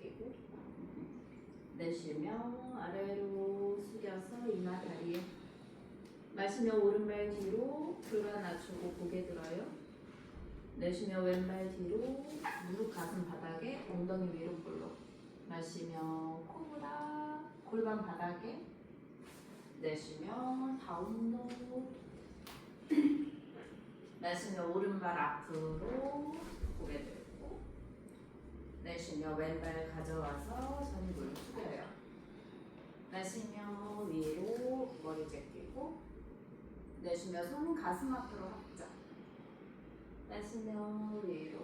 제끼고 내쉬며 아래로 숙여서 이마 다리에 마시며 오른발 뒤로 골반 낮추고 고개 들어요. 내쉬며 왼발 뒤로 무릎 가슴 바닥에 엉덩이 위로 볼록 마시며 코보다 골반 바닥에 내쉬며 다운도 내쉬며 오른발 앞으로 고개 들고 내쉬며 왼발 가져와서 전굴 숙여요. 내쉬며 위로 머리 제끼고 내쉬며 손 가슴 앞으로 합자. 내쉬며 위로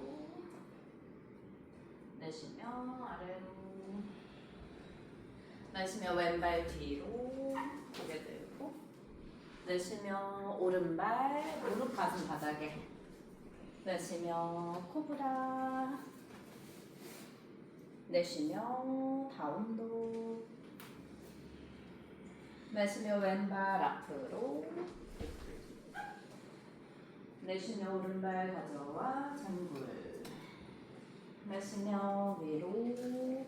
내쉬며 아래로 내쉬며 왼발 뒤로 고개 들고 내쉬며 오른발 무릎 가슴 바닥에 내쉬며 코브라 내쉬며 다운 도. 내쉬며 왼발 앞으로. 내쉬며 오른발 가져와 장굴 내쉬며 위로.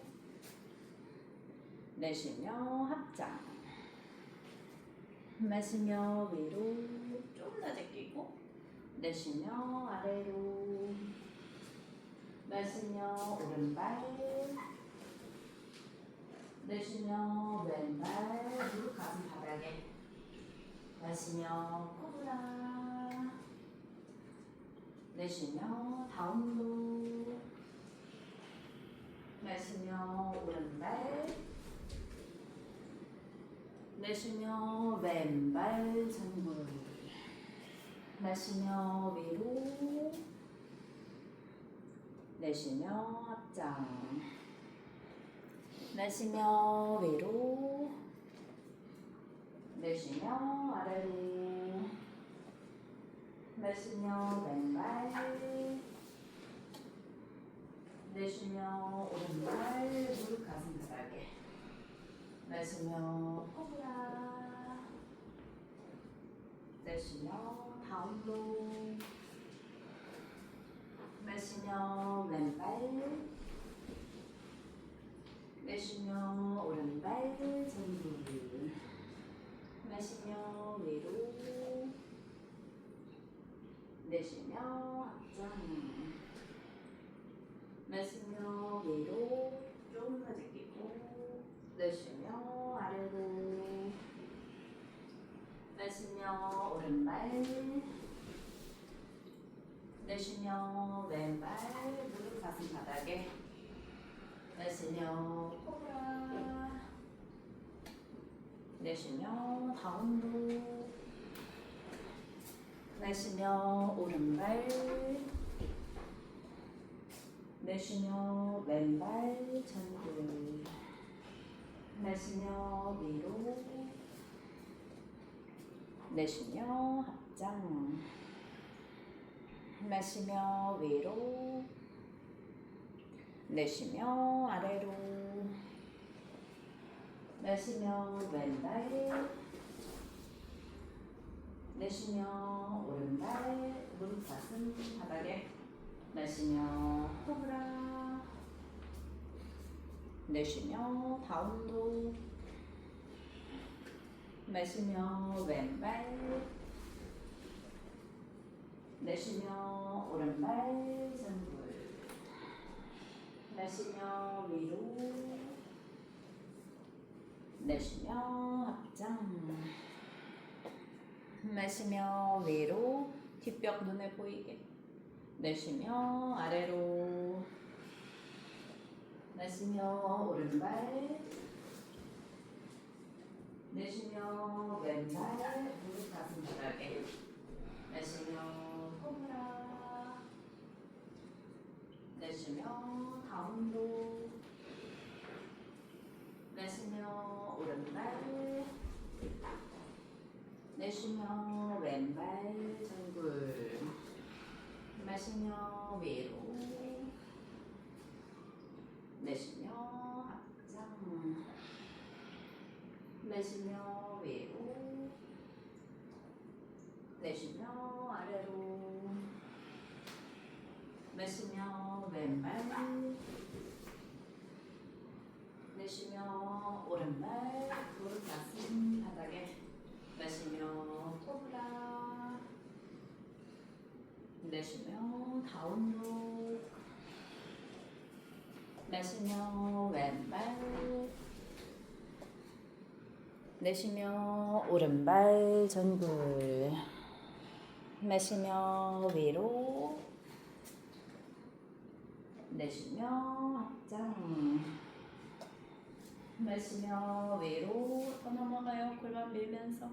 내쉬며 합장. 내쉬며 위로. 좀 더 제끼고 내쉬며 아래로 내쉬며 오른발 내쉬며 왼발 무릎 가슴 바닥에. 내쉬며 코브라 내쉬며 다운도 내쉬며 오른발 내쉬며 왼발 전굴 내쉬며 위로 내쉬며 합장. 내쉬며 위로. 내쉬며 아래로. 내쉬며 왼발 내쉬며 오른발 무릎 가슴 바닥에 내쉬며 코브라. 내쉬며 다운도 내쉬며 왼발. 내쉬며 오른발. 전부 내쉬며 위로. 내쉬며 앞장. 내쉬며 위로. 좀더 제끼고. 내쉬며 아래로. 내쉬며 오른발 내쉬며 왼발 무릎 가슴 바닥에 내쉬며 코브라. 내쉬며 다운도. 내쉬며 오른발. 내쉬며 왼발 전굴 내쉬며 위로. 내쉬며 합장 내쉬며 위로 내쉬며 아래로 내쉬며 왼발 내쉬며 오른발 무릎 가슴 바닥에 내쉬며 코브라 내쉬며 다운도 내쉬며 왼발 내쉬며 오른발 전굴 내쉬며 위로. 내쉬며 합장. 내쉬며 위로. 뒷벽 눈에 보이게. 내쉬며 아래로. 내쉬며 오른발. 내쉬며 왼발. 무릎 가슴 바닥에. 내쉬며 코브라. 내쉬며 다운도. 내쉬며 오른발. 내쉬며 왼발 전굴 마시며 위로. 내쉬며 앞장. 내쉬며 위로. 내쉬며 아래로 내쉬며 왼발 내쉬며 오른발 무릎 가슴 바닥에 마시며 코브라 내쉬며 다운독 마시며 왼발 내쉬며 오른발 전굴 마시며 위로 내쉬며 앞장. 마시며 위로 더 넘어가요. 골반 밀면서.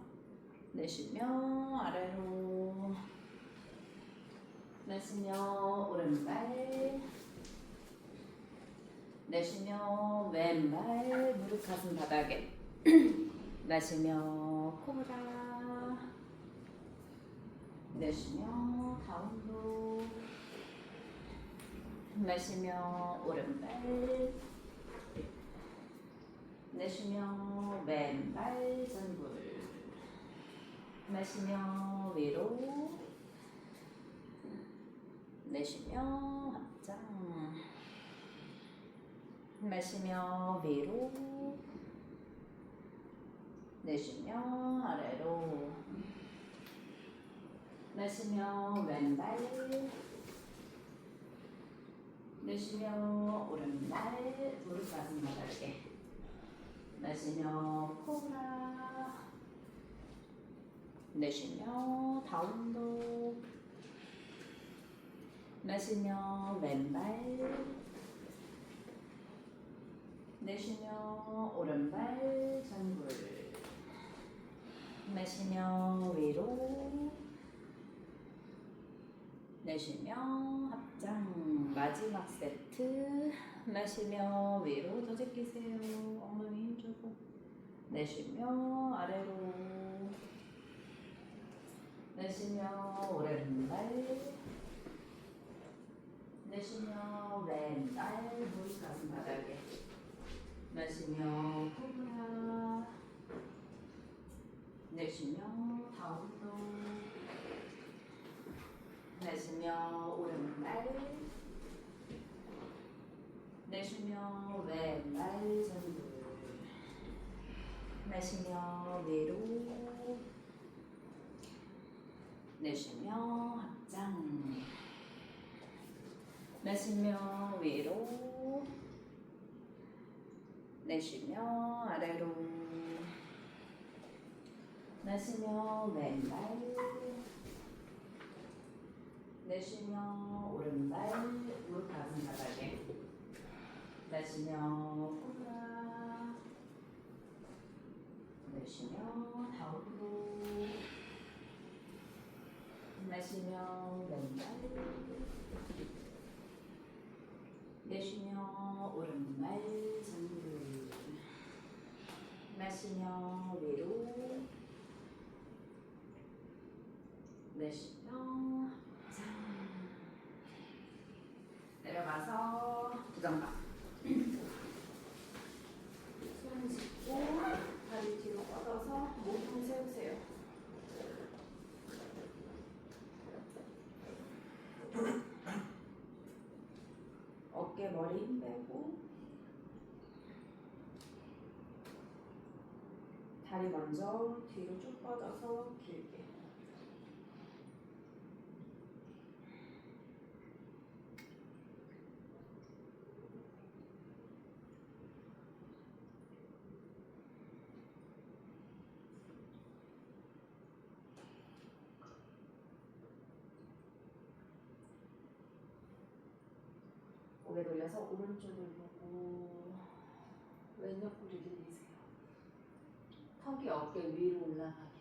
내쉬며 아래로. 마시며 오른발. 내쉬며 왼발. 무릎 가슴 바닥에. 마시며 코브라. 내쉬며 다운도 마시며 오른발. 내쉬며 왼발 전굴 마시며 위로. 내쉬며 합장. 마시며 위로. 내쉬며 아래로. 마시며 왼발 내쉬며 오른발 무릎 가슴 바닥에 마시며 코브라 내쉬며 다운도. 마시며 왼발. 내쉬며 오른발 전굴 마시며 위로 내쉬며 합장 마지막 세트. 마시며 위로 더 제끼세요. 엉덩이 힘주고. 내쉬며 아래로. 내쉬며 오른발. 내쉬며 왼발. 무릎 가슴 바닥에. 내쉬며 코브라. 내쉬며 다운도 내쉬며 오른발 내쉬며 왼발 전굴 내쉬며 위로 내쉬며 합장 내쉬며 위로 내쉬며 아래로 내쉬며 왼발 내쉬며 오른발 무릎 가슴 바닥에 내쉬며 코브라. 내쉬며 다운로. 내쉬며 왼발. 내쉬며 오른발 전굴 내쉬며 위로. 내쉬며 짠 내려가서 부정각 손 짚고 다리 뒤로 뻗어서 몸통 세우세요 어깨 머리 힘 빼고 다리 먼저 뒤로 쭉 뻗어서 길게 고개 돌려서 오른쪽을 보고 왼 옆구리 들리세요. 턱이 어깨 위로 올라가게.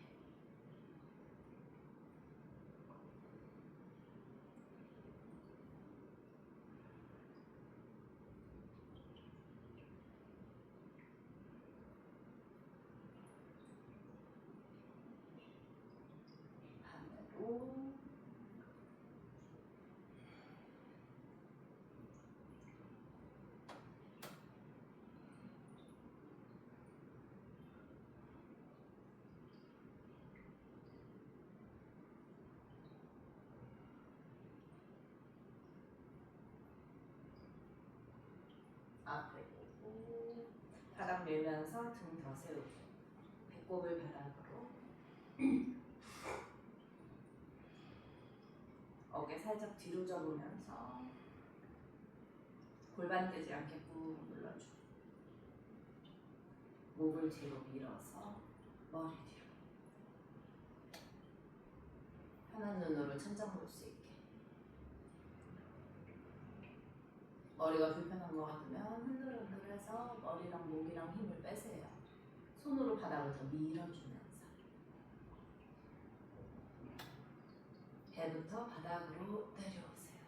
반대로 밀면서 등 더 세우고 배꼽을 바닥으로 어깨 살짝 뒤로 접으면서 골반 뜨지 않게 꾹 눌러주고 목을 뒤로 밀어서 머리 뒤로. 편한 눈으로 천장 볼 수 있게 머리가 불편한 것 같으면 흔들흔들해서 머리랑 목이랑 힘을 빼세요. 손으로 바닥을 더 밀어주면서. 배부터 바닥으로 내려오세요.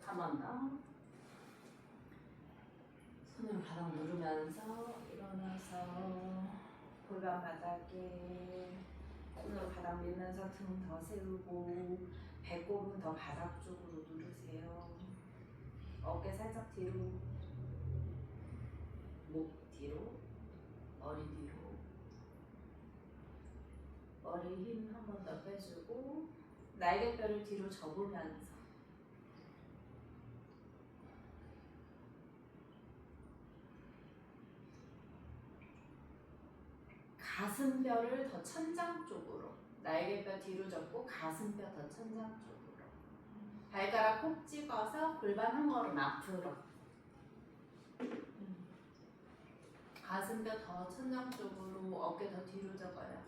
더. 손으로 바닥 누르면서 일어나서 골반 바닥에 손으로 바닥 밀면서 등 더 세우고 배꼽은 더 바닥 쪽으로 누르세요. 어깨 살짝 뒤로, 목 뒤로, 머리 뒤로. 머리 힘 한 번 더 빼주고 날개뼈를 뒤로 접으면서 가슴뼈를 더 천장 쪽으로 날개뼈 뒤로 접고 가슴뼈 더 천장 쪽으로. 발가락 콕 찍어서 골반 한 걸음 앞으로. 음. 가슴뼈 더 천장 쪽으로 어깨 더 뒤로 접어요.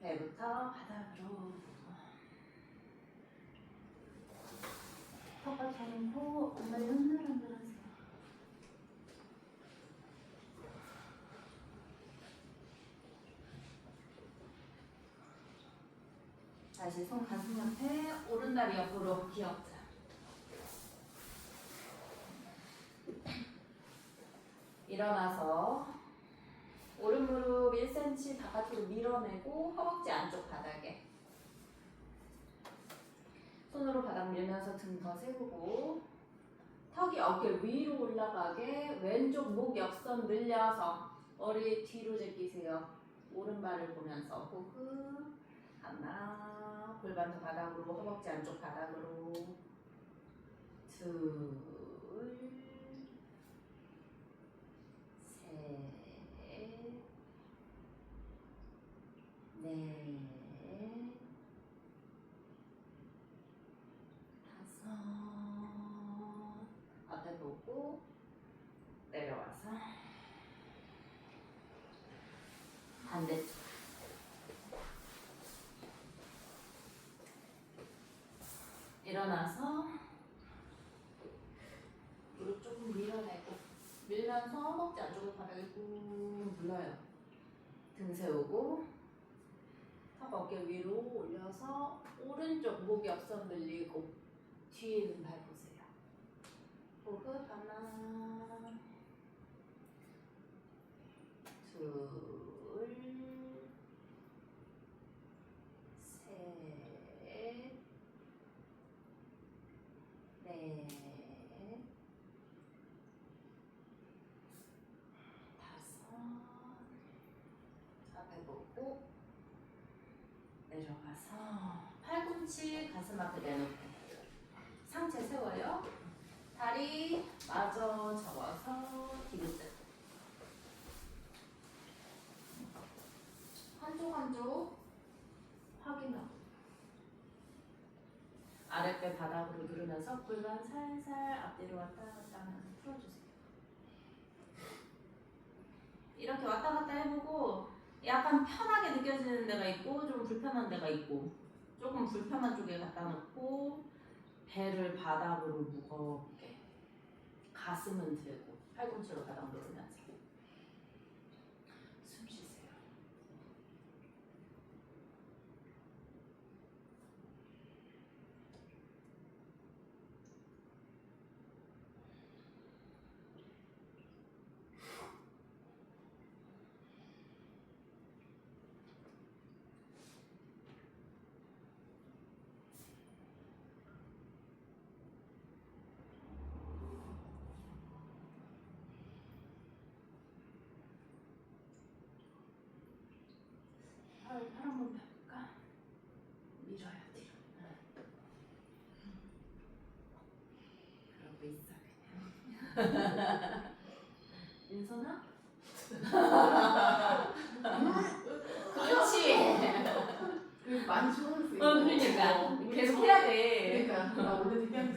배부터 바닥으로 턱을 잡고 엉덩이 흔들흔들 하세요. 다시 손 가슴 옆에 오른다리 옆으로 기억자. 일어나서 오른 무릎 1cm 바깥으로 밀어내고 허벅지 안쪽 바닥에 손으로 바닥 밀면서 등 더 세우고 턱이 어깨 위로 올라가게 왼쪽 목 옆선 늘려서 머리 뒤로 제끼세요. 오른발을 보면서 호흡. 하나 골반 더 바닥으로 허벅지 안쪽 바닥으로. 둘셋넷 다섯 앞에 보고 내려와서 반대쪽 일어나서 무릎 조금 밀어내고 밀면서 허벅지 안쪽을 바닥에 꾹 눌러요 등 세우고 턱 어깨 위로 올려서 오른쪽 목 옆선 늘리고 뒤에 있는 발 보세요. 호흡 하나, 둘, 셋, 넷, 다섯, 앞에 보고 내려가서 팔꿈치 가슴 앞에 내놓고 상체 세워요. 다리 마저 접어서 뒤로 뜯. 한쪽 한쪽 확인하고 아랫배 바닥으로 누르면서 골반 살살 앞뒤로 왔다 갔다 하면서 풀어주세요. 이렇게 왔다 갔다 해보고 약간 편하게 느껴지는 데가 있고 좀 불편한 데가 있고 조금 불편한 쪽에 갖다 놓고 배를 바닥으로 무겁게 가슴은 들고 팔꿈치로 바닥 누르면서 윤선아? 그렇지. 그 많이 좋아했어. 어 그러니까 계속 해야 돼. 그러니까 나 원래 되게. 응.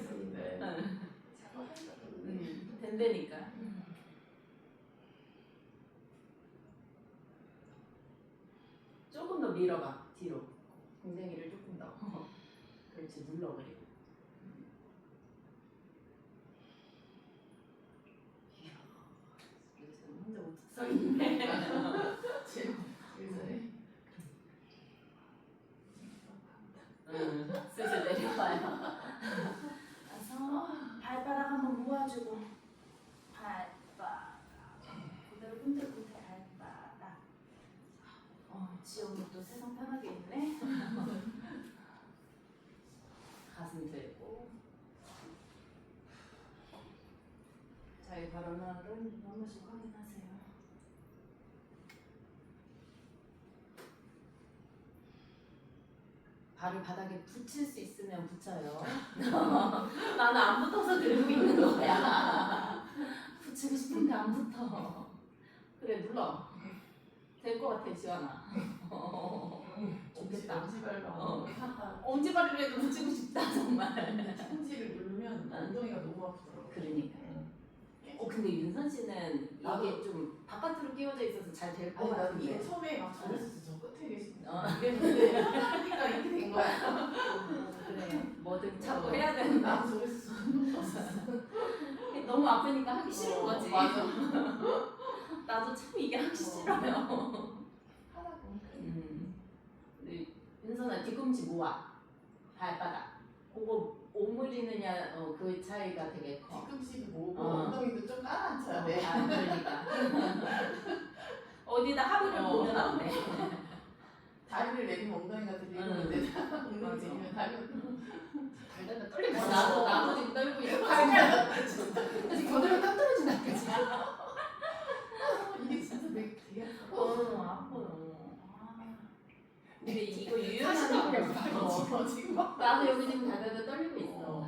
자꾸 한다 그러는데. 음, 된다니까. 조금 더 밀어봐 뒤로. 공댕이를 조금 더. 그렇지 눌러 그리고. 이야, 여기서 혼자 우뚝 서 있네. 제일 예전에. 응, 슬슬 내려와요. 그래서 발바닥 한번 모아주고 발바닥 그대로 흔들흔들 발바닥. 어, 지영이 또 세상 편하게 있네. 가슴 들고. 자기 발언은 한 번씩 확인하세요. 발을 바닥에 붙일 수 있으면 붙여요. 나는 안 붙어서 들고 있는 거야. 붙이고 싶은데 안 붙어. 그래 눌러. 될 것 같아 지원아. 좋겠다. 엄지발로 어. 엄지발이라도 붙이고 싶다 정말. 천지를 누르면 엉덩이가 너무 아프더라고. 그러니까. 어 근데 윤선 씨는 이게 나도. 좀 바깥으로 끼워져 있어서 잘 될 것 아니 나도 같은데. 이게 처음에 막 저랬었어. 저 끝에 계신 어. 이랬는데 하니까 이렇게 된 거야. 그래 뭐든 자꾸 해야 된다. 나도 저랬었어. 너무 아프니까 하기 싫은 어, 거지. 맞아. 나도 참 이게 하기 싫어요. 하다 보니까. 음. 근데 윤선아 뒤꿈치 모아 발바닥. 그거 오므리느냐 어, 그 차이가 되게 커. 뒤꿈치도 모으고 어. 엉덩이도 좀 깔아앉혀야 돼. 아, 그러니까. 어디다 하부를 어. 보면 안 돼. 다리를 내리면 엉덩이가 들리고 응. 있는데 맞아. 엉덩이 내리면 다리가 달달달 떨리고 어, 나도 나도 지금 떨고 있어. 달달달 지금 겨드랑이 땀 떨어진다 그치? 이게 진짜 되게 되게 아파. 어 아파요. 아. 근데 이거 사실 유연한 그냥 거. 발이 어. 지금 막 나도 여기 지금 달달달 떨리고 있어.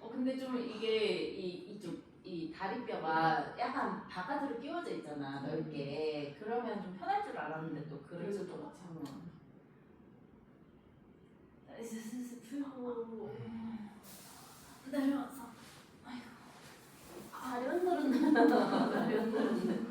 어 근데 좀 이게 이 이쪽 이 다리뼈가 약간 바깥으로 끼워져 있잖아 넓게 그러면 좀 편할 줄 알았는데 또 그럴 못하고 슬슬 풀고 내려와서 아이고 다리 흔들흔들 다리 흔들흔들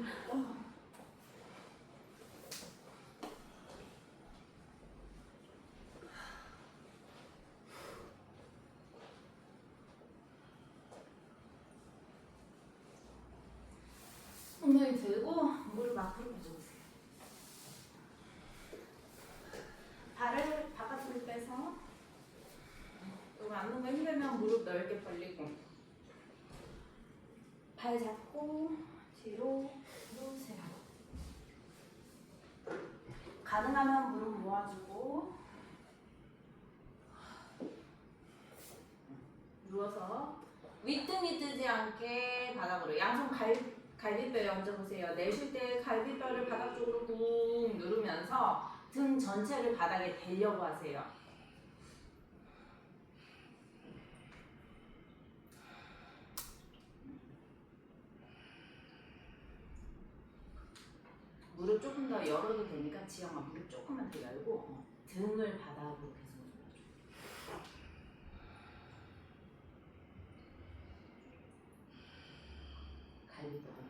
엉덩이 들고 무릎 앞으로 가져오세요. 발을 바깥으로 빼서 여기 앉는 거 힘들면 무릎 넓게 벌리고 발 잡고 뒤로 누우세요. 가능하면 무릎 모아주고 누워서 윗등이 뜨지 않게 바닥으로 양손 갈, 갈비뼈에 얹어보세요. 내쉴 때 갈비뼈를 바닥 쪽으로 꾹 누르면서 등 전체를 바닥에 대려고 하세요. 무릎 조금 더 열어도 되니까 지영아 무릎 조금만 더 열고 어, 등을 바닥으로 계속 눌러줘. 갈비뼈.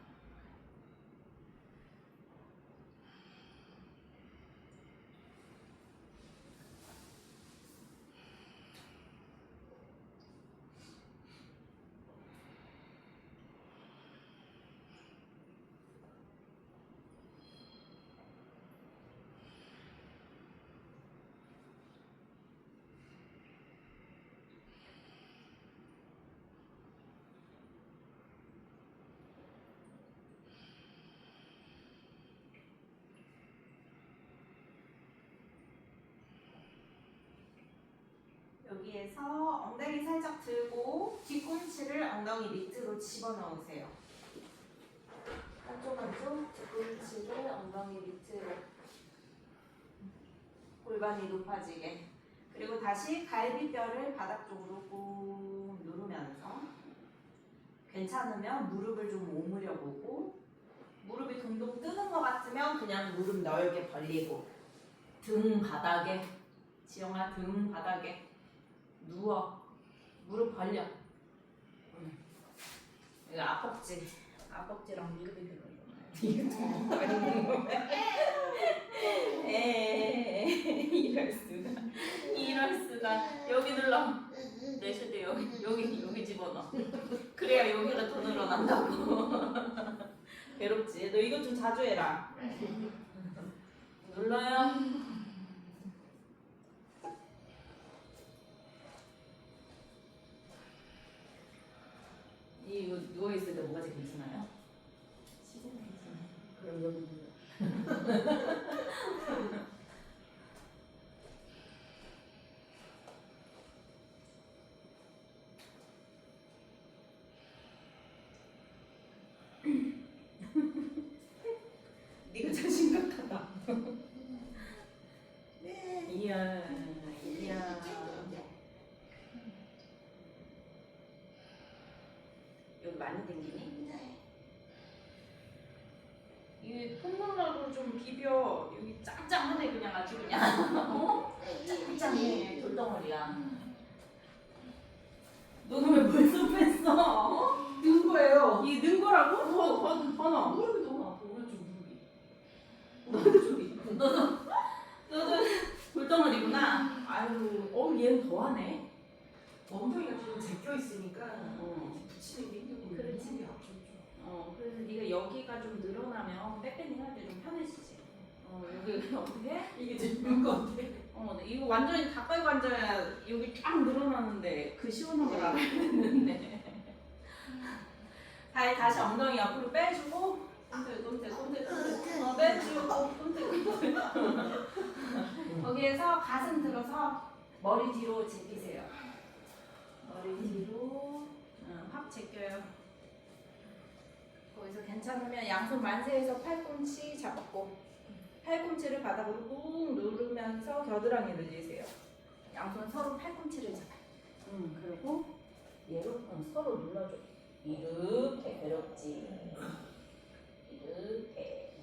여기에서 엉덩이 살짝 들고 뒤꿈치를 엉덩이 밑으로 집어넣으세요. 한쪽 한쪽 뒤꿈치를 엉덩이 엉덩이 밑으로. 골반이 높아지게. 그리고 다시 갈비뼈를 바닥 쪽으로 꾹 누르면서 괜찮으면 무릎을 좀 오므려 보고 무릎이 동동 뜨는 것 같으면 그냥 무릎 넓게 벌리고 등 바닥에 지영아 등 바닥에 누워. 무릎 벌려. 응. 이거 앞벅지. 앞벅지랑 무릎이 에 이럴 수가. 이럴 수가. 여기 눌러. 내쉴 때 여기 여기 여기 집어넣어. 그래야 여기가 더 늘어난다고. 괴롭지. 너 이거 좀 자주 해라. 눌러요 이거 누워 있을 때 뭐가 제일 괜찮아요? 시즌 괜찮아요. 그럼 여기 눌러 네가 제일 심각하다. 이야, 이야. 여기 많이 댕기니? 이 폼롤러로 좀 비벼. 여기 짱짱하네 그냥 아주 그냥. 어? 짱짱해 돌덩어리야. 너는 왜 벌써 뺐어? 어? 는 거예요. 이게 는 거라고? 더, 더, 더 넣어. 무릎이 너무 아파. 오른쪽 무릎이. 오른쪽이. 너도 너도 돌덩어리구나. 아유, 어 얘는 더하네. 엉덩이가 좀 제껴 있으니까 어. 붙이는 게 힘들고 그렇지. 무릎이 아프죠. 어, 그래서 네가 여기가 좀 늘어나면 백밴딩 할 때 좀 편해지지. 어, 여기 어떻게? 이게 좋은 것 같아. 어, 네, 이거 완전히 가까이 앉아야 여기 쫙 늘어나는데 그 시원한 걸 알아야 되는데. 다, 다시 엉덩이 앞으로 빼주고 꼼대 꼼대 꼼대 꼼대 어, 빼주고 꼼대 꼼대 거기에서 가슴 들어서 머리 뒤로 제끼세요. 머리 뒤로 응, 확 제껴요. 거기서 괜찮으면 양손 만세해서 팔꿈치 잡고 팔꿈치를 바닥으로 꾹 누르면서 겨드랑이 늘리세요. 양손 서로 팔꿈치를 잡아. 음 그리고 얘로 음, 서로 눌러줘. 이렇게 괴롭지. 이렇게.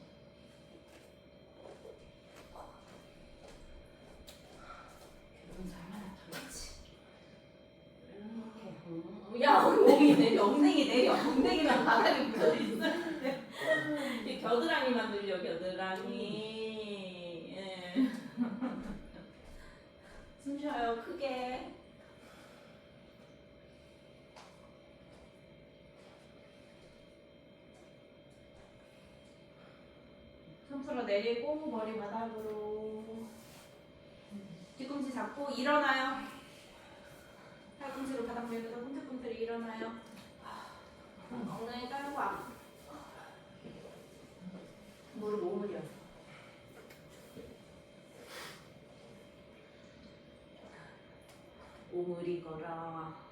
괴로운 사람 하나 더 있지. 이렇게. 음, 야 엉덩이 내려 엉덩이 내려 엉덩이만 바닥에 붙어 있었는데 이 겨드랑이만 늘려 겨드랑이. 예. 숨 쉬어요 크게. 손 풀어 내리고 머리 바닥으로. 뒤꿈치 잡고 일어나요. 팔꿈치로 바닥 밀면서 꿈틀꿈틀 일어나요 엉덩이 깔고 앞 무릎 오므려. 오므리거라